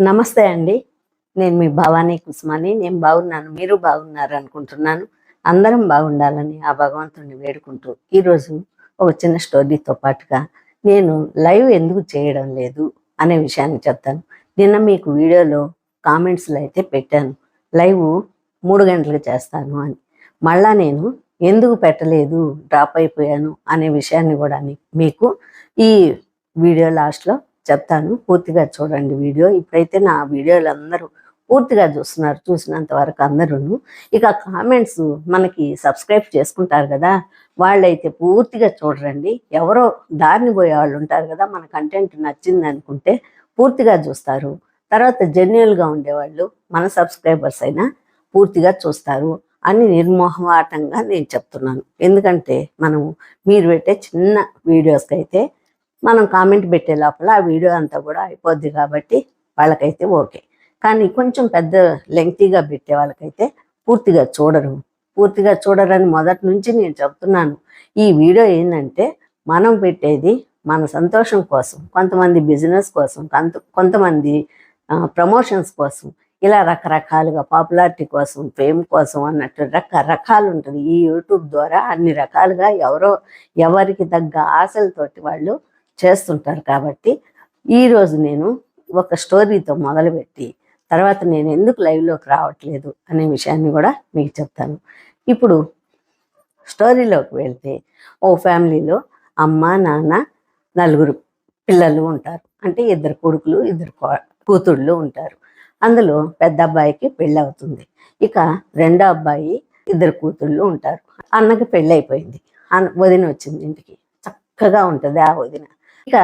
నమస్తే అండి. నేను మీ భవానీ కుసుమాని. నేను బాగున్నాను. మీరు బాగున్నారు అనుకుంటున్నాను. అందరం బాగుండాలని ఆ భగవంతుడిని వేడుకుంటూ ఈరోజు ఒక చిన్న స్టోరీతో పాటుగా నేను లైవ్ ఎందుకు చేయడం లేదు అనే విషయాన్ని చెప్తాను. నిన్న మీకు వీడియోలో కామెంట్స్లో అయితే పెట్టాను. లైవ్ మూడు గంటలకు చేస్తాను అని. మళ్ళా నేను ఎందుకు పెట్టలేదు డ్రాప్ అయిపోయాను అనే విషయాన్ని కూడా మీకు ఈ వీడియో లాస్ట్లో చెప్తాను. పూర్తిగా చూడండి వీడియో. ఇప్పుడైతే నా వీడియోలు అందరూ పూర్తిగా చూస్తున్నారు చూసినంత వరకు అందరూ ఇక కామెంట్స్ మనకి సబ్స్క్రైబ్ చేసుకుంటారు కదా వాళ్ళైతే పూర్తిగా చూడరండి ఎవరో దారిని పోయే వాళ్ళు ఉంటారు కదా మన కంటెంట్ నచ్చింది అనుకుంటే పూర్తిగా చూస్తారు. తర్వాత జెన్యున్గా ఉండేవాళ్ళు మన సబ్స్క్రైబర్స్ అయినా పూర్తిగా చూస్తారు అని నిర్మోహమాటంగా నేను చెప్తున్నాను. ఎందుకంటే మనము మీరు పెట్టే చిన్న వీడియోస్కి అయితే మనం కామెంట్ పెట్టే లోపల ఆ వీడియో అంతా కూడా అయిపోద్ది కాబట్టి వాళ్ళకైతే ఓకే కానీ కొంచెం పెద్ద లెంగ్తీగా పెట్టే వాళ్ళకైతే పూర్తిగా చూడరు. పూర్తిగా చూడరని మొదటి నుంచి నేను చెప్తున్నాను. ఈ వీడియో ఏంటంటే మనం పెట్టేది మన సంతోషం కోసం కొంతమంది బిజినెస్ కోసం కొంత కొంతమంది ప్రమోషన్స్ కోసం ఇలా రకరకాలుగా పాపులారిటీ కోసం ఫేమ్ కోసం అన్నట్టు రకరకాలు ఉంటుంది. ఈ యూట్యూబ్ ద్వారా అన్ని రకాలుగా ఎవరో ఎవరికి తగ్గ ఆశలతోటి వాళ్ళు చేస్తుంటారు కాబట్టి ఈరోజు నేను ఒక స్టోరీతో మొదలుపెట్టి తర్వాత నేను ఎందుకు లైవ్లోకి రావట్లేదు అనే విషయాన్ని కూడా మీకు చెప్తాను. ఇప్పుడు స్టోరీలోకి వెళ్తే ఓ ఫ్యామిలీలో అమ్మ నాన్న నలుగురు పిల్లలు ఉంటారు. అంటే ఇద్దరు కొడుకులు ఇద్దరు కూతుళ్ళు ఉంటారు. అందులో పెద్ద అబ్బాయికి పెళ్ళి అవుతుంది ఇక రెండో అబ్బాయి ఇద్దరు కూతుళ్ళు ఉంటారు. అన్నకి పెళ్ళి అయిపోయింది అన్న వదిన వచ్చింది ఇంటికి. చక్కగా ఉంటుంది ఆ వదిన. ఇక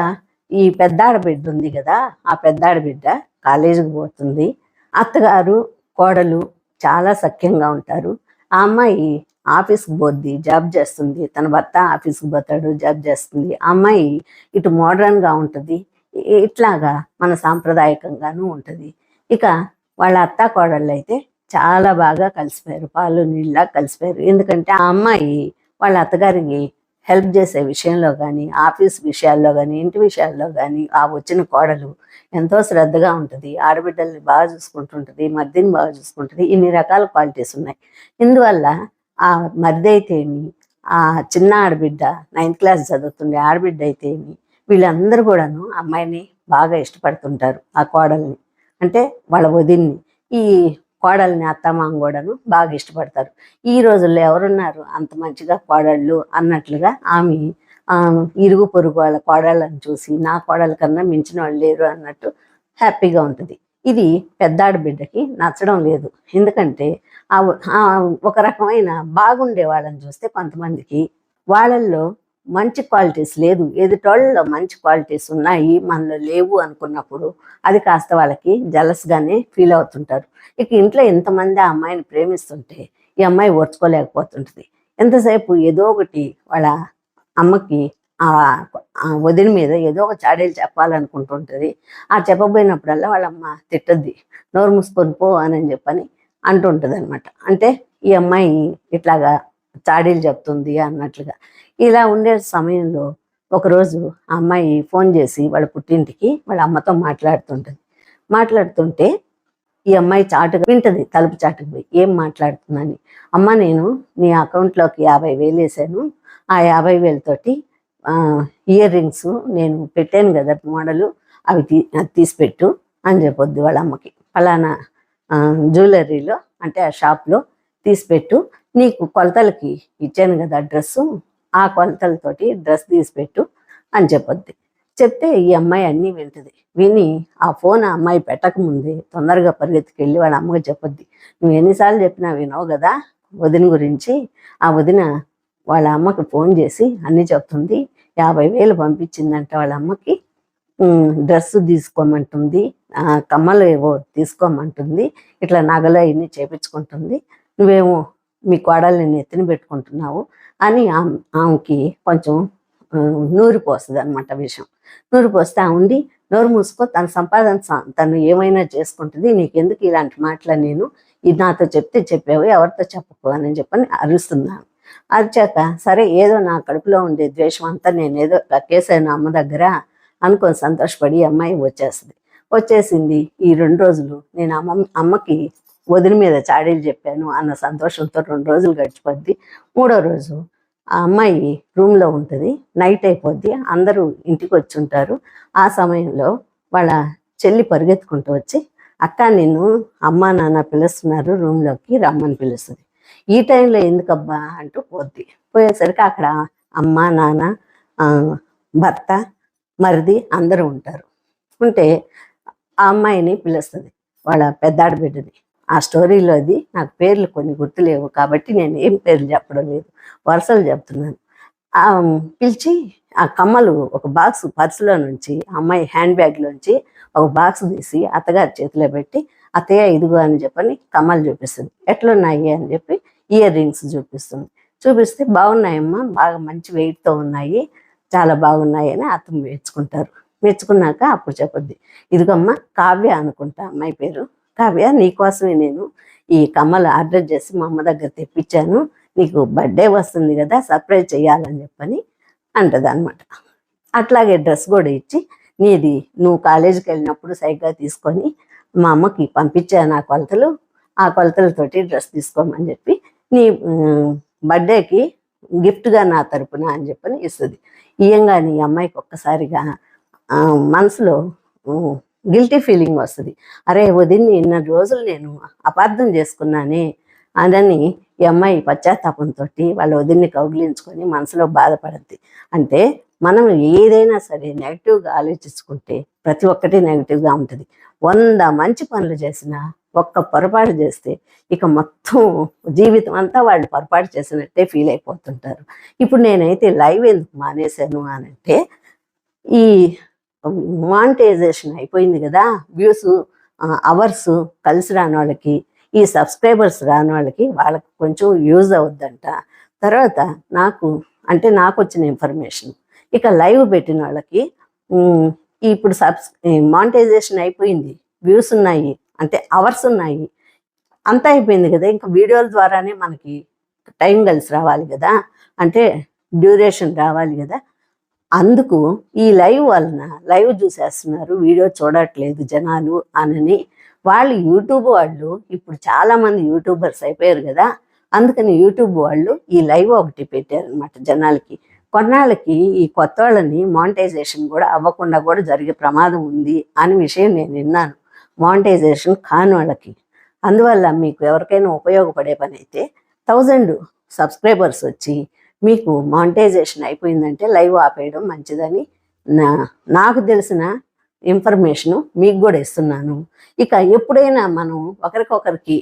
ఈ పెద్ద ఆడబిడ్డ ఉంది కదా ఆ పెద్ద ఆడబిడ్డ కాలేజీకి పోతుంది. అత్తగారు కోడలు చాలా సఖ్యంగా ఉంటారు. ఆ అమ్మాయి ఆఫీస్కి పోద్ది జాబ్ చేస్తుంది. తన భర్త ఆఫీస్కి పోతాడు జాబ్ చేస్తుంది. ఆ అమ్మాయి ఇటు మోడర్న్గా ఉంటుంది. ఇట్లాగా మన సాంప్రదాయకంగానూ ఉంటుంది. ఇక వాళ్ళ అత్త కోడళ్ళు అయితే చాలా బాగా కలిసిపోయారు. పాలు నీళ్ళ కలిసిపోయారు. ఎందుకంటే ఆ అమ్మాయి వాళ్ళ అత్తగారికి హెల్ప్ చేసే విషయంలో కానీ ఆఫీస్ విషయాల్లో కానీ ఇంటి విషయాల్లో కానీ ఆ వచ్చిన కోడలు ఎంతో శ్రద్ధగా ఉంటుంది. ఆడబిడ్డల్ని బాగా చూసుకుంటుంటుంది మర్దిని బాగా చూసుకుంటుంది ఇన్ని రకాల క్వాలిటీస్ ఉన్నాయి. ఇందువల్ల ఆ మరిది అయితేమి ఆ చిన్న ఆడబిడ్డ నైన్త్ క్లాస్ చదువుతుండే ఆడబిడ్డ అయితేమి వీళ్ళందరూ కూడాను అమ్మాయిని బాగా ఇష్టపడుతుంటారు ఆ కోడల్ని. అంటే వాళ్ళ వదిన్ని. ఈ కోడల్ని అత్తమామ కూడాను బాగా ఇష్టపడతారు. ఈ రోజుల్లో ఎవరున్నారు? అంత మంచిగా కోడళ్ళు అన్నట్లుగా ఆమె ఇరుగు పొరుగు వాళ్ళ కోడళ్ళని చూసి నా కోడల కన్నా మించిన వాళ్ళు లేరు అన్నట్టు హ్యాపీగా ఉంటుంది. ఇది పెద్దాడి బిడ్డకి నచ్చడం లేదు. ఎందుకంటే ఆ ఒక రకమైన బాగుండే వాళ్ళని చూస్తే కొంతమందికి వాళ్ళల్లో మంచి క్వాలిటీస్ లేదు. ఎదుటోళ్ళలో మంచి క్వాలిటీస్ ఉన్నాయి మనలో లేవు అనుకున్నప్పుడు అది కాస్త వాళ్ళకి జలస్గానే ఫీల్ అవుతుంటారు. ఇక ఇంట్లో ఎంతమంది ఆ అమ్మాయిని ప్రేమిస్తుంటే ఈ అమ్మాయి ఓర్చుకోలేకపోతుంటుంది. ఎంతసేపు ఏదో ఒకటి వాళ్ళ అమ్మకి ఆ వదిలి వదిన మీద ఏదో ఒక చాడీలు చెప్పాలనుకుంటుంటుంది. ఆ చెప్పబోయినప్పుడల్లా వాళ్ళ అమ్మ తిట్టద్ది నోరు మూసుకొని పో అని చెప్పని అంటుంటుంది అనమాట అంటే ఈ అమ్మాయి ఇట్లాగా చాడీలు చెప్తుంది అన్నట్లుగా. ఇలా ఉండే సమయంలో ఒకరోజు ఆ అమ్మాయి ఫోన్ చేసి వాళ్ళ పుట్టింటికి వాళ్ళ అమ్మతో మాట్లాడుతుంటుంది. మాట్లాడుతుంటే ఈ అమ్మాయి చాటుగా వింటది తలుపు చాటుకు పోయి ఏం మాట్లాడుతుందని. అమ్మ నేను నీ అకౌంట్లోకి యాభై వేలు వేసాను. ఆ యాభై వేలతోటి ఇయర్ రింగ్స్ నేను పెట్టాను కదా మోడలు అవి తీ అది తీసిపెట్టు అని చెప్పొద్దు వాళ్ళ అమ్మకి. ఫలానా జ్యువెలరీలో అంటే ఆ షాప్లో తీసిపెట్టు. నీకు కొలతలకి ఇచ్చాను కదా డ్రెస్సు ఆ కొలతలతోటి డ్రెస్ తీసిపెట్టు అని చెప్పొద్ది. చెప్తే ఈ అమ్మాయి అన్నీ వింటది విని ఆ ఫోన్ ఆ అమ్మాయి పెట్టకముందే తొందరగా పరిగెత్తుకెళ్ళి వాళ్ళ అమ్మకి చెప్పొద్ది. నువ్వు ఎన్నిసార్లు చెప్పినా వినవు కదా? వదిన గురించి. ఆ వదిన వాళ్ళ అమ్మకి ఫోన్ చేసి అన్నీ చెప్తుంది. యాభై వేలు పంపించిందంట వాళ్ళ అమ్మకి. డ్రెస్ తీసుకోమంటుంది. కమ్మలు ఏవో తీసుకోమంటుంది. ఇట్లా నగలు అవన్నీ చేపించుకుంటుంది. నువ్వేమో మీ కోడల్ని ఎత్తిన పెట్టుకుంటున్నావు అని ఆమె- ఆమెకి కొంచెం నూరు నూరి పోస్తుంది అనమాట విషయం. నూరి పోస్తే ఆ ఉండి నోరు మూసుకో తన సంపాదన స- తను ఏమైనా చేసుకుంటుంది నీకెందుకు ఇలాంటి మాటలు నేను ఇది నాతో చెప్తే చెప్పావు ఎవరితో చెప్పకు అని చెప్పని అరుస్తున్నాను అరిచాక సరే ఏదో నా కడుపులో ఉండే ద్వేషం అంతా నేను ఏదో కక్కేసాను అమ్మ దగ్గర అనుకొని సంతోషపడి అమ్మాయి వచ్చేస్తుంది. వచ్చేసింది ఈ రెండు రోజులు. నేను అమ్మ అమ్మకి వదిన మీద చాడీలు చెప్పాను అన్న సంతోషంతో రెండు రోజులు గడిచిపోద్ది. మూడో రోజు ఆ అమ్మాయి రూమ్లో ఉంటుంది. నైట్ అయిపోద్ది. అందరూ ఇంటికి వచ్చి ఉంటారు ఆ సమయంలో వాళ్ళ చెల్లి పరిగెత్తుకుంటూ వచ్చి అక్క నేను అమ్మ నాన్న పిలుస్తున్నారు. రూమ్లోకి రమ్మని పిలుస్తుంది. ఈ టైంలో ఎందుకబ్బా అంటూ పోద్ది. పోయేసరికి అక్కడ అమ్మ నాన్న భర్త మరిది అందరూ ఉంటారు. ఉంటే ఆ అమ్మాయిని పిలుస్తుంది. వాళ్ళ పెద్దాడి బిడ్డని ఆ స్టోరీలో అది నాకు పేర్లు కొన్ని గుర్తులేవు కాబట్టి నేను ఏం పేర్లు చెప్పడం లేదు. వరుసలు చెప్తున్నాను. ఆ పిలిచి ఆ కమ్మలు ఒక బాక్స్ పర్సులో నుంచి ఆ అమ్మాయి హ్యాండ్ బ్యాగ్లోంచి ఒక బాక్స్ తీసి అత్తగారి చేతిలో పెట్టి అత్తయ్య ఇదిగో అని చెప్పని కమ్మలు చూపిస్తుంది. ఎట్లున్నాయి అని చెప్పి ఇయర్ రింగ్స్ చూపిస్తుంది. చూపిస్తే బాగున్నాయమ్మా బాగా మంచి వెయిట్తో ఉన్నాయి చాలా బాగున్నాయి అని అతను మెచ్చుకుంటారు. మెచ్చుకున్నాక అప్పుడు చెప్పొద్ది. ఇదిగమ్మా కావ్య అనుకుంటా అమ్మాయి పేరు. కావ్య నీకోసమే నేను ఈ కమ్మలు ఆర్డర్ చేసి మా అమ్మ దగ్గర తెప్పించాను. నీకు బర్త్డే వస్తుంది కదా సర్ప్రైజ్ చేయాలని చెప్పని అంటది అనమాట అట్లాగే డ్రెస్ కూడా ఇచ్చి నీది నువ్వు కాలేజీకి వెళ్ళినప్పుడు సైగ్గా తీసుకొని మా అమ్మకి పంపించాను ఆ కొలతలు ఆ కొలతలతోటి డ్రెస్ తీసుకోమని చెప్పి నీ బర్త్డేకి గిఫ్ట్గా నా తరపున అని చెప్పని ఇస్తుంది. ఇయ్యంగా నీ అమ్మాయికి ఒక్కసారిగా మనసులో గిల్టీ ఫీలింగ్ వస్తుంది. అరే వదిన్ని ఇన్న రోజులు నేను అపార్థం చేసుకున్నానే అనని ఈ అమ్మాయి పశ్చాత్తాపంతో వాళ్ళ వదిన్ని కౌగిలించుకొని మనసులో బాధపడద్ది. అంటే మనం ఏదైనా సరే నెగిటివ్గా ఆలోచించుకుంటే ప్రతి ఒక్కటి నెగిటివ్గా ఉంటుంది. వంద మంచి పనులు చేసినా ఒక్క పొరపాటు చేస్తే ఇక మొత్తం జీవితం అంతా వాళ్ళు పొరపాటు చేసినట్టే ఫీల్ అయిపోతుంటారు. ఇప్పుడు నేనైతే లైవ్ ఎందుకు మానేశాను అని అంటే ఈ మానిటైజేషన్ అయిపోయింది కదా. వ్యూస్ అవర్స్ కలిసి రాని వాళ్ళకి ఈ సబ్స్క్రైబర్స్ రాని వాళ్ళకి వాళ్ళకి కొంచెం యూజ్ అవుద్దంట. తర్వాత నాకు అంటే నాకు వచ్చిన ఇన్ఫర్మేషన్ ఇక లైవ్ పెట్టిన వాళ్ళకి ఇప్పుడు సబ్స్ మానిటైజేషన్ అయిపోయింది. వ్యూస్ ఉన్నాయి అంటే అవర్స్ ఉన్నాయి. అంతా అయిపోయింది కదా ఇంకా వీడియోల ద్వారానే మనకి టైం కలిసి రావాలి కదా. అంటే డ్యూరేషన్ రావాలి కదా. అందుకు ఈ లైవ్ వలన లైవ్ చూసేస్తున్నారు. వీడియో చూడట్లేదు జనాలు అనని. వాళ్ళు యూట్యూబ్ వాళ్ళు ఇప్పుడు చాలామంది యూట్యూబర్స్ అయిపోయారు కదా. అందుకని యూట్యూబ్ వాళ్ళు ఈ లైవ్ ఒకటి పెట్టారనమాట జనాలకి. కొన్నాళ్ళకి ఈ కొత్త వాళ్ళని మానిటైజేషన్ కూడా అవ్వకుండా కూడా జరిగే ప్రమాదం ఉంది అనే విషయం నేను విన్నాను. మానిటైజేషన్ కాని వాళ్ళకి. అందువల్ల మీకు ఎవరికైనా ఉపయోగపడే పని అయితే థౌజండ్ సబ్స్క్రైబర్స్ వచ్చి మీకు మానిటైజేషన్ అయిపోయిందంటే లైవ్ ఆపేయడం మంచిదని నా నాకు తెలిసిన ఇన్ఫర్మేషన్ మీకు కూడా ఇస్తున్నాను. ఇక ఎప్పుడైనా మనం ఒకరికొకరికి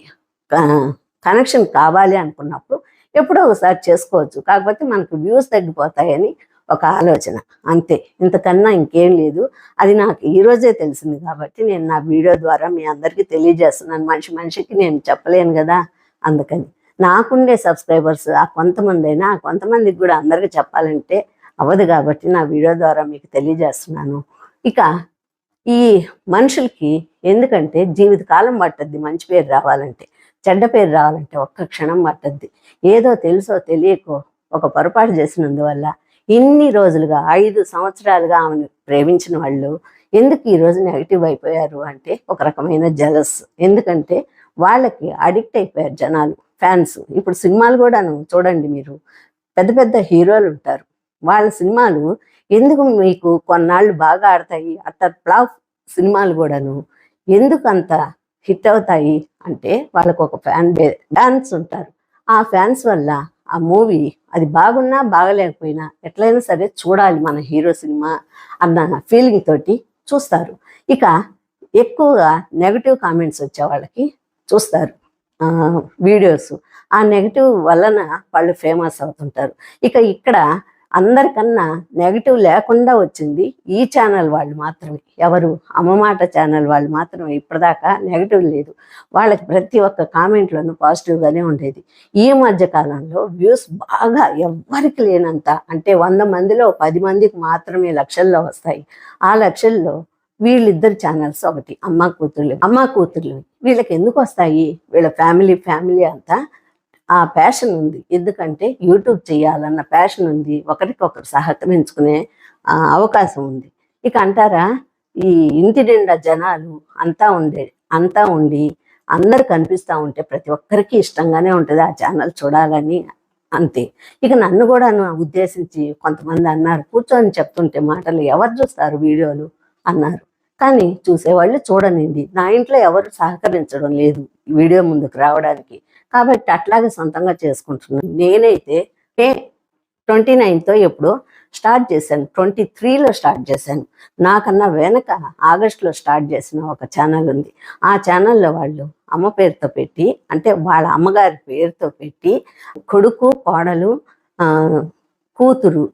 కనెక్షన్ కావాలి అనుకున్నప్పుడు ఎప్పుడో ఒకసారి చేసుకోవచ్చు. కాకపోతే మనకు వ్యూస్ తగ్గిపోతాయని ఒక ఆలోచన. అంతే. ఇంతకన్నా ఇంకేం లేదు. అది నాకు ఈరోజే తెలిసింది కాబట్టి నేను నా వీడియో ద్వారా మీ అందరికీ తెలియజేస్తున్నాను. మనిషి మనిషికి నేను చెప్పలేను కదా అందుకని. నాకుండే సబ్స్క్రైబర్స్ ఆ కొంతమంది అయినా ఆ కొంతమందికి కూడా అందరికీ చెప్పాలంటే అవ్వదు కాబట్టి నా వీడియో ద్వారా మీకు తెలియజేస్తున్నాను. ఇక ఈ మనుషులకి ఎందుకంటే జీవితకాలం పట్టద్ది మంచి పేరు రావాలంటే చెడ్డ పేరు రావాలంటే ఒక్క క్షణం పట్టద్ది. ఏదో తెలుసో తెలియకో ఒక పొరపాటు చేసినందువల్ల ఇన్ని రోజులుగా ఐదు సంవత్సరాలుగా ఆమెను ప్రేమించిన వాళ్ళు ఎందుకు ఈరోజు నెగిటివ్ అయిపోయారు అంటే ఒక రకమైన జలస్ ఎందుకంటే వాళ్ళకి అడిక్ట్ అయిపోయారు జనాలు. ఫ్యాన్స్. ఇప్పుడు సినిమాలు కూడాను చూడండి మీరు. పెద్ద పెద్ద హీరోలు ఉంటారు. వాళ్ళ సినిమాలు ఎందుకు మీకు కొన్నాళ్ళు బాగా ఆడతాయి? అట్టర్ ఫ్లాప్ సినిమాలు కూడాను ఎందుకు అంత హిట్ అవుతాయి? అంటే వాళ్ళకు ఒక ఫ్యాన్ ఫ్యాన్స్ ఉంటారు. ఆ ఫ్యాన్స్ వల్ల ఆ మూవీ అది బాగున్నా బాగలేకపోయినా ఎట్లయినా సరే చూడాలి మన హీరో సినిమా అన్న ఫీలింగ్ తోటి చూస్తారు. ఇక ఎక్కువగా నెగటివ్ కామెంట్స్ వచ్చే వాళ్ళకి చూస్తారు. వీడియోస్. ఆ నెగటివ్ వలన వాళ్ళు ఫేమస్ అవుతుంటారు. ఇక ఇక్కడ అందరికన్నా నెగటివ్ లేకుండా వచ్చింది ఈ ఛానల్ వాళ్ళు మాత్రమే. ఎవరు అమ్మమాట ఛానల్ వాళ్ళు మాత్రమే. ఇప్పటిదాకా నెగటివ్ లేదు. వాళ్ళకి ప్రతి ఒక్క కామెంట్లోనూ పాజిటివ్గానే ఉండేది. ఈ మధ్య కాలంలో వ్యూస్ బాగా ఎవ్వరికి లేనంత. అంటే వంద మందిలో పది మందికి మాత్రమే లక్షల్లో వస్తాయి. ఆ లక్షల్లో వీళ్ళిద్దరు ఛానల్స్ ఒకటి అమ్మ కూతుర్లు. అమ్మ కూతుర్లు వీళ్ళకి ఎందుకు వస్తాయి? వీళ్ళ ఫ్యామిలీ ఫ్యామిలీ అంతా ఆ ప్యాషన్ ఉంది. ఎందుకంటే యూట్యూబ్ చేయాలన్న ప్యాషన్ ఉంది. ఒకరికొకరు సహకరించుకునే అవకాశం ఉంది. ఇక అంటారా? ఈ ఇంటి నిండా జనాలు అంతా ఉండే అంతా ఉండి అందరు కనిపిస్తూ ఉంటే ప్రతి ఒక్కరికి ఇష్టంగానే ఉంటుంది ఆ ఛానల్ చూడాలని అంతే. ఇక నన్ను కూడా ఉద్దేశించి కొంతమంది అన్నారు కూర్చొని చెప్తుంటే మాటలు ఎవరు చూస్తారు వీడియోలు? అన్నారు. కానీ చూసేవాళ్ళు చూడనింది. నా ఇంట్లో ఎవరు సహకరించడం లేదు వీడియో ముందుకు రావడానికి. కాబట్టి అట్లాగే సొంతంగా చేసుకుంటున్నాను. నేనైతే మే ట్వంటీ నైన్తో ఎప్పుడో స్టార్ట్ చేశాను. ట్వంటీ త్రీలో స్టార్ట్ చేశాను. నాకన్నా వెనక ఆగస్టులో స్టార్ట్ చేసిన ఒక ఛానల్ ఉంది. ఆ ఛానల్లో వాళ్ళు అమ్మ పేరుతో పెట్టి అంటే వాళ్ళ అమ్మగారి పేరుతో పెట్టి కొడుకు కోడలు కూతురు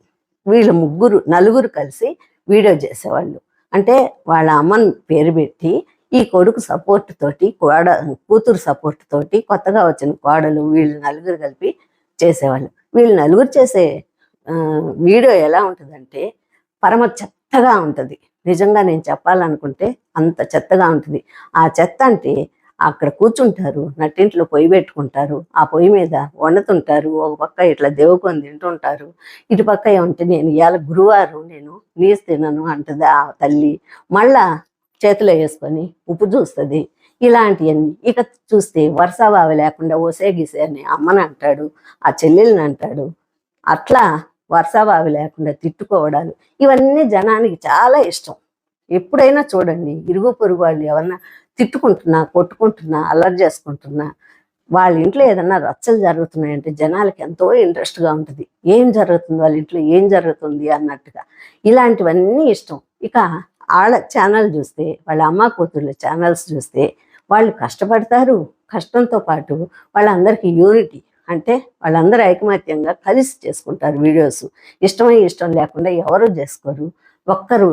వీళ్ళ ముగ్గురు నలుగురు కలిసి వీడియో చేసేవాళ్ళు. అంటే వాళ్ళ అమ్మని పేరు పెట్టి ఈ కొడుకు సపోర్ట్ తోటి కోడ కూతురు సపోర్ట్ తోటి కొత్తగా వచ్చిన కోడలు వీళ్ళు నలుగురు కలిపి చేసేవాళ్ళు. వీళ్ళు నలుగురు చేసే వీడియో ఎలా ఉంటుందంటే పరమ చెత్తగా ఉంటుంది. నిజంగా నేను చెప్పాలనుకుంటే అంత చెత్తగా ఉంటుంది. ఆ చెత్త అంటే అక్కడ కూర్చుంటారు నట్టింట్లో పొయ్యి పెట్టుకుంటారు ఆ పొయ్యి మీద వండుతుంటారు ఒక పక్క ఇట్లా దేవుకొని తింటుంటారు. ఇటు పక్క ఏమంటే నేను ఇవాళ గురువారం నేను నీసు తినను అంటది ఆ తల్లి. మళ్ళా చేతిలో వేసుకొని ఉప్పు చూస్తుంది. ఇలాంటివన్నీ. ఇక చూస్తే వర్షాభావి లేకుండా ఓసే గీసే అని అమ్మని అంటాడు ఆ చెల్లెల్ని అంటాడు. అట్లా వర్షాభావి లేకుండా తిట్టుకోవడాలు. ఇవన్నీ జనానికి చాలా ఇష్టం. ఎప్పుడైనా చూడండి ఇరుగు పొరుగు వాళ్ళు ఎవరన్నా తిట్టుకుంటున్నా కొట్టుకుంటున్నా అల్లరి చేసుకుంటున్నా వాళ్ళ ఇంట్లో ఏదన్నా రచ్చలు జరుగుతున్నాయంటే జనాలకి ఎంతో ఇంట్రెస్ట్గా ఉంటుంది. ఏం జరుగుతుంది? వాళ్ళ ఇంట్లో ఏం జరుగుతుంది? అన్నట్టుగా. ఇలాంటివన్నీ ఇష్టం. ఇక వాళ్ళ ఛానల్ చూస్తే వాళ్ళ అమ్మ కూతుర్ల ఛానల్స్ చూస్తే వాళ్ళు కష్టపడతారు. కష్టంతో పాటు వాళ్ళందరికీ యూనిటీ అంటే వాళ్ళందరూ ఐకమత్యంగా కలిసి చేసుకుంటారు వీడియోస్ ఇష్టమై ఇష్టం లేకుండా ఎవరు చేసుకోరు. ఒక్కరు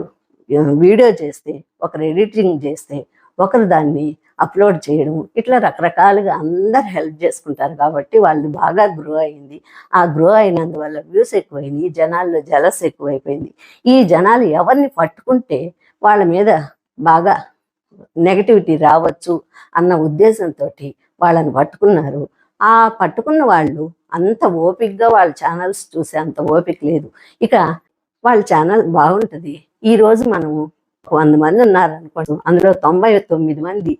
వీడియో చేస్తే ఒకరు ఎడిటింగ్ చేస్తే ఒకరు దాన్ని అప్లోడ్ చేయడం. ఇట్లా రకరకాలుగా అందరు హెల్ప్ చేసుకుంటారు కాబట్టి వాళ్ళు బాగా గ్రో అయింది. ఆ గ్రో అయినందువల్ల వ్యూస్ ఎక్కువైంది. జనాల్లో జలస్ ఎక్కువైపోయింది. ఈ జనాలు ఎవరిని పట్టుకుంటే వాళ్ళ మీద బాగా నెగటివిటీ రావచ్చు అన్న ఉద్దేశంతో వాళ్ళని పట్టుకున్నారు. ఆ పట్టుకున్న వాళ్ళు అంత ఓపిక్గా వాళ్ళ ఛానల్స్ చూసే అంత ఓపిక లేదు. ఇక వాళ్ళ ఛానల్ బాగుంటుంది. ఈ రోజు మనము వంద మంది ఉన్నారు అనుకోండి. అందులో తొంభై తొమ్మిది మంది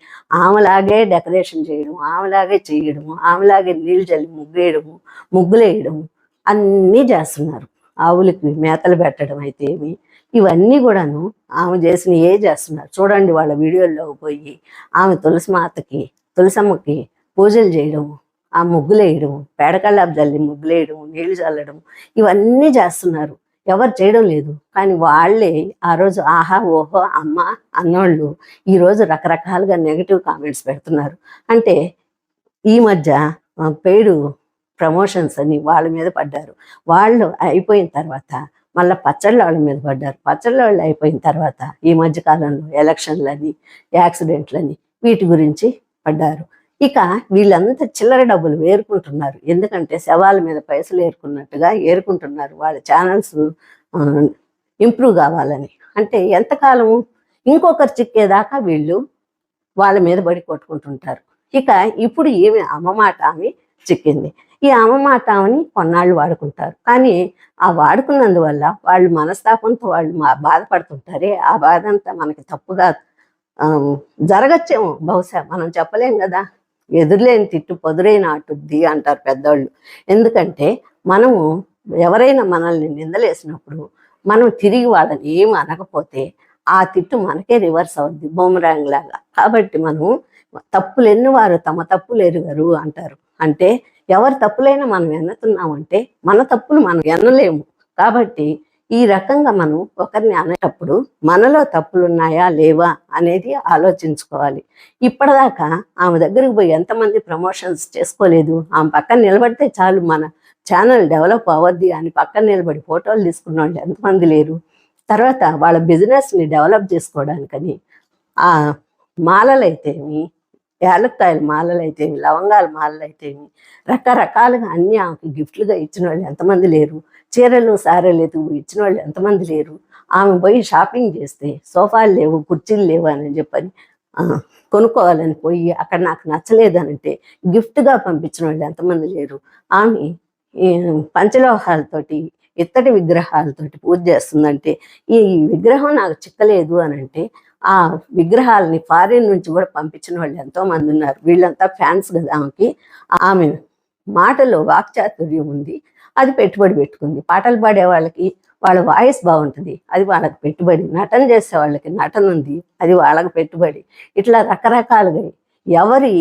ఆమెలాగే డెకరేషన్ చేయడం ఆమెలాగే చేయడము ఆమెలాగే నీళ్ళు చల్లి ముగ్గేయడము ముగ్గులేయడము అన్నీ చేస్తున్నారు. ఆవులకి మేతలు పెట్టడం అయితే ఏమి? ఇవన్నీ కూడాను ఆమె చేసిన ఏ చేస్తున్నారు. చూడండి వాళ్ళ వీడియోల్లో పోయి ఆమె తులసి మాతకి తులసమ్మకి పూజలు చేయడము ఆ ముగ్గులు వేయడము పేడకళ్ళాపు చల్లి ముగ్గులేయడం నీళ్ళు చల్లడం ఇవన్నీ చేస్తున్నారు. ఎవరు చేయడం లేదు. కానీ వాళ్ళే ఆ రోజు ఆహా ఓహో అమ్మ అన్నోళ్ళు ఈరోజు రకరకాలుగా నెగిటివ్ కామెంట్స్ పెడుతున్నారు. అంటే ఈ మధ్య పేడు ప్రమోషన్స్ అని వాళ్ళ మీద పడ్డారు. వాళ్ళు అయిపోయిన తర్వాత మళ్ళీ పచ్చళ్ళ వాళ్ళ మీద పడ్డారు. పచ్చళ్ళ వాళ్ళు అయిపోయిన తర్వాత ఈ మధ్య కాలంలో ఎలక్షన్లని యాక్సిడెంట్లని వీటి గురించి పడ్డారు. ఇక వీళ్ళంతా చిల్లర డబ్బులు వేరుకుంటున్నారు ఎందుకంటే శవాల మీద పైసలు ఏరుకున్నట్టుగా ఏరుకుంటున్నారు. వాళ్ళ ఛానల్స్ ఇంప్రూవ్ కావాలని. అంటే ఎంతకాలం ఇంకొకరు చిక్కేదాకా వీళ్ళు వాళ్ళ మీద పడి కొట్టుకుంటుంటారు. ఇక ఇప్పుడు ఈమె అమ్మ మాట ఆమె చిక్కింది. ఈ అమ్మ మాట ఆమెని కొన్నాళ్ళు వాడుకుంటారు. కానీ ఆ వాడుకున్నందువల్ల వాళ్ళు మనస్తాపంతో వాళ్ళు మా బాధపడుతుంటారే. ఆ బాధ అంతా మనకి తప్పుగా జరగచ్చేమో బహుశా. మనం చెప్పలేం కదా. ఎదురులేని తిట్టు పొదురైన అటుద్ది అంటారు పెద్దవాళ్ళు ఎందుకంటే మనము ఎవరైనా మనల్ని నిందలేసినప్పుడు మనం తిరిగి వాళ్ళని ఏం అనకపోతే ఆ తిట్టు మనకే రివర్స్ అవుద్ది బొమరాంగ్ లాగా. కాబట్టి మనం తప్పులెన్ని వారు తమ తప్పులు ఎరుగరు అంటారు. అంటే ఎవరి తప్పులైనా మనం ఎన్నుతున్నామంటే మన తప్పులు మనం ఎన్నలేము. కాబట్టి ఈ రకంగా మనం ఒకరిని అనేటప్పుడు మనలో తప్పులు ఉన్నాయా లేవా అనేది ఆలోచించుకోవాలి. ఇప్పటిదాకా ఆమె దగ్గరికి పోయి ఎంతమంది ప్రమోషన్స్ చేసుకోలేదు ఆమె పక్కన నిలబడితే చాలు మన ఛానల్ డెవలప్ అవ్వద్ది అని పక్కన నిలబడి ఫోటోలు తీసుకున్న వాళ్ళు ఎంతమంది లేరు. తర్వాత వాళ్ళ బిజినెస్ని డెవలప్ చేసుకోవడానికని ఆ మాలలు అయితేమి యాలక్కాయల మాలలు అయితేమి లవంగాల మాలలు అయితేమి రకరకాలుగా అన్ని ఆమెకి గిఫ్ట్లుగా ఇచ్చిన వాళ్ళు ఎంతమంది లేరు. చీరలు సారెలు ఎదుగు ఇచ్చిన వాళ్ళు ఎంతమంది లేరు. ఆమె పోయి షాపింగ్ చేస్తే సోఫాలు లేవు కుర్చీలు లేవు అని చెప్పని కొనుక్కోవాలని పోయి అక్కడ నాకు నచ్చలేదనంటే గిఫ్ట్గా పంపించిన వాళ్ళు ఎంతమంది లేరు. ఆమె ఈ పంచలోహాలతోటి ఇత్తడి విగ్రహాలతోటి పూజ చేస్తుందంటే ఈ విగ్రహం నాకు చిక్కలేదు అని అంటే ఆ విగ్రహాలని ఫారిన్ నుంచి కూడా పంపించిన వాళ్ళు ఎంతో మంది ఉన్నారు. వీళ్ళంతా ఫ్యాన్స్ కదా ఆమెకి. ఆమె మాటలో వాక్చాతుర్యం ఉంది. అది పెట్టుబడి పెట్టుకుంది. పాటలు పాడే వాళ్ళకి వాళ్ళ వాయిస్ బాగుంటుంది. అది వాళ్ళకి పెట్టుబడి. నటన చేసే వాళ్ళకి నటన ఉంది అది వాళ్ళకి పెట్టుబడి. ఇట్లా రకరకాలుగా ఎవరి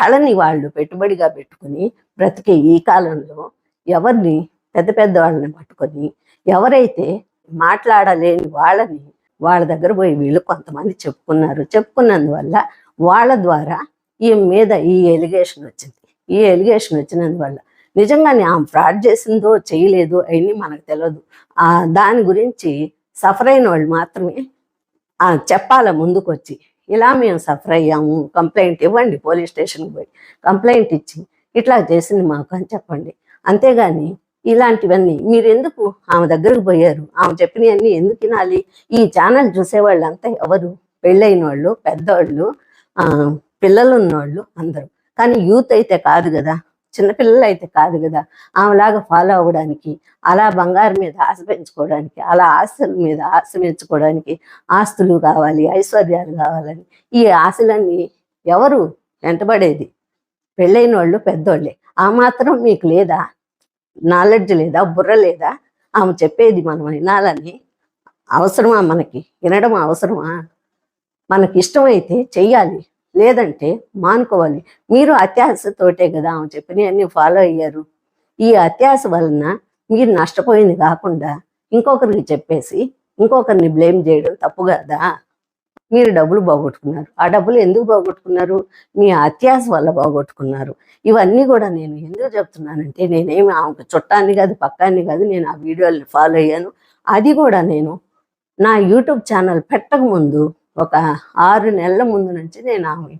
కళని వాళ్ళు పెట్టుబడిగా పెట్టుకుని బ్రతికే ఈ కాలంలో ఎవరిని పెద్ద పెద్ద వాళ్ళని పట్టుకొని ఎవరైతే మాట్లాడలేని వాళ్ళని వాళ్ళ దగ్గర పోయి వీళ్ళు కొంతమంది చెప్పుకున్నారు. చెప్పుకున్నందువల్ల వాళ్ళ ద్వారా ఈ మీద ఈ ఎలిగేషన్ వచ్చింది. ఈ ఎలిగేషన్ వచ్చినందువల్ల నిజంగానే ఆమె ఫ్రాడ్ చేసిందో చేయలేదో అవన్నీ మనకు తెలియదు దాని గురించి సఫర్ అయిన వాళ్ళు మాత్రమే చెప్పాల ముందుకొచ్చి ఇలా మేము సఫర్ అయ్యాము కంప్లైంట్ ఇవ్వండి పోలీస్ స్టేషన్కి పోయి కంప్లైంట్ ఇచ్చి ఇట్లా చేసింది మాకు అని చెప్పండి. అంతేగాని ఇలాంటివన్నీ మీరు ఎందుకు ఆమె దగ్గరకు పోయారు? ఆమె చెప్పినవన్నీ ఎందుకు తినాలి ఈ ఛానల్ చూసేవాళ్ళంతా ఎవరు? పెళ్ళైన వాళ్ళు పెద్దవాళ్ళు ఆ, పిల్లలు ఉన్నవాళ్ళు అందరూ. కానీ యూత్ అయితే కాదు కదా. చిన్నపిల్లలు అయితే కాదు కదా. ఆమెలాగా ఫాలో అవ్వడానికి అలా బంగారం మీద ఆశ పెంచుకోవడానికి అలా ఆస్తుల మీద ఆశ పెంచుకోవడానికి ఆస్తులు కావాలి ఐశ్వర్యాలు కావాలని ఈ ఆశలన్నీ ఎవరు వెంటబడేది? పెళ్ళైన వాళ్ళు పెద్దోళ్ళే. ఆ మాత్రం మీకు లేదా? నాలెడ్జ్ లేదా? బుర్ర లేదా? ఆమె చెప్పేది మనం వినాలని అవసరమా మనకి? వినడం అవసరమా? మనకి ఇష్టమైతే చెయ్యాలి. లేదంటే మానుకోవాలి. మీరు అత్యాశతోటే కదా ఆమె అన్ని ఫాలో అయ్యారు. ఈ అత్యాశ వలన మీరు నష్టపోయింది కాకుండా ఇంకొకరికి చెప్పేసి ఇంకొకరిని బ్లేమ్ చేయడం తప్పు కదా? మీరు డబ్బులు పోగొట్టుకున్నారు. ఆ డబ్బులు ఎందుకు పోగొట్టుకున్నారు? మీ అత్యాశ వల్ల పోగొట్టుకున్నారు. ఇవన్నీ కూడా నేను ఎందుకు చెప్తున్నానంటే నేనేమి ఆమెకు చుట్టాన్ని కాదు పక్కాన్ని కాదు నేను ఆ వీడియోని ఫాలో అయ్యాను. అది కూడా నేను నా యూట్యూబ్ ఛానల్ పెట్టకముందు ఒక ఆరు నెలల ముందు నుంచి నేను ఆమె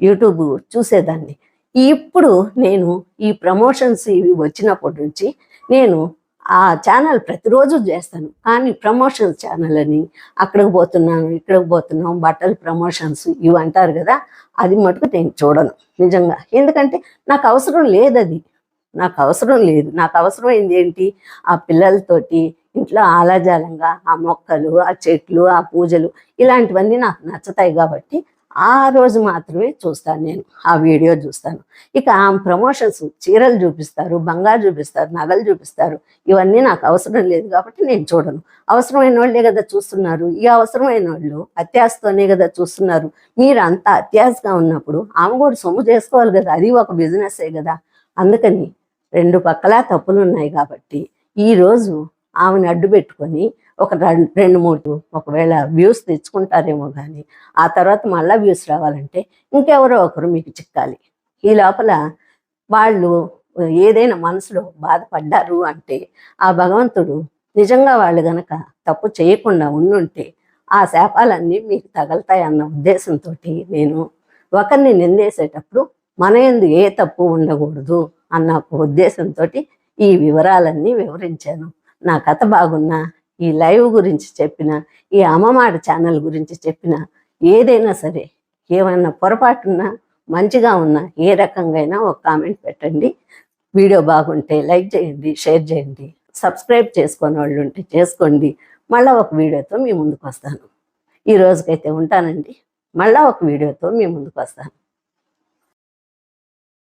యూట్యూబ్ చూసేదాన్ని. ఇప్పుడు నేను ఈ ప్రమోషన్స్ ఇవి వచ్చినప్పటి నుంచి నేను ఆ ఛానల్ ప్రతిరోజు చేస్తాను. కానీ ప్రమోషన్స్ ఛానల్ అని అక్కడికి పోతున్నాను ఇక్కడికి పోతున్నాం బట్టలు ప్రమోషన్స్ ఇవి అంటారు కదా అది మటుకు నేను చూడను నిజంగా. ఎందుకంటే నాకు అవసరం లేదు అది. నాకు అవసరం లేదు. నాకు అవసరమైంది ఏంటి? ఆ పిల్లలతోటి ఇంట్లో ఆలాజాలంగా ఆ మొక్కలు ఆ చెట్లు ఆ పూజలు ఇలాంటివన్నీ నాకు నచ్చుతాయి కాబట్టి ఆ రోజు మాత్రమే చూస్తాను నేను ఆ వీడియో చూస్తాను. ఇక ఆ ప్రమోషన్స్ చీరలు చూపిస్తారు బంగారు చూపిస్తారు నగలు చూపిస్తారు ఇవన్నీ నాకు అవసరం లేదు కాబట్టి నేను చూడను. అవసరమైన వాళ్ళే కదా చూస్తున్నారు. ఈ అవసరమైన వాళ్ళు అత్యాశతోనే కదా చూస్తున్నారు. మీరు అంత అత్యాశగా ఉన్నప్పుడు ఆమె కూడా సొమ్ము చేసుకోవాలి కదా అది ఒక బిజినెస్సే కదా. అందుకని రెండు పక్కలా తప్పులు ఉన్నాయి కాబట్టి ఈ రోజు ఆమెను అడ్డు పెట్టుకొని ఒక రెండు రెండు మూడు ఒకవేళ వ్యూస్ తెచ్చుకుంటారేమో కానీ ఆ తర్వాత మళ్ళీ వ్యూస్ రావాలంటే ఇంకెవరో ఒకరు మీకు చిక్కాలి. ఈ లోపల వాళ్ళు ఏదైనా మనసులో బాధపడ్డారు అంటే ఆ భగవంతుడు నిజంగా వాళ్ళు గనక తప్పు చేయకుండా ఉండుంటే ఆ శాపాలన్నీ మీకు తగలుతాయి అన్న ఉద్దేశంతో నేను ఒకరిని నిందేసేటప్పుడు మన ఎందు ఏ తప్పు ఉండకూడదు అన్న ఉద్దేశంతో ఈ వివరాలన్నీ వివరించాను. నా కథ బాగున్నా ఈ లైవ్ గురించి చెప్పిన ఈ అమ్మమాట ఛానల్ గురించి చెప్పిన ఏదైనా సరే ఏమైనా పొరపాటున్నా మంచిగా ఉన్నా ఏ రకంగా అయినా ఒక కామెంట్ పెట్టండి. వీడియో బాగుంటే లైక్ చేయండి షేర్ చేయండి సబ్స్క్రైబ్ చేసుకొని వాళ్ళు ఉంటే చేసుకోండి. మళ్ళీ ఒక వీడియోతో మీ ముందుకు వస్తాను. ఈ రోజుకైతే ఉంటానండి. మళ్ళీ ఒక వీడియోతో మీ ముందుకు వస్తాను.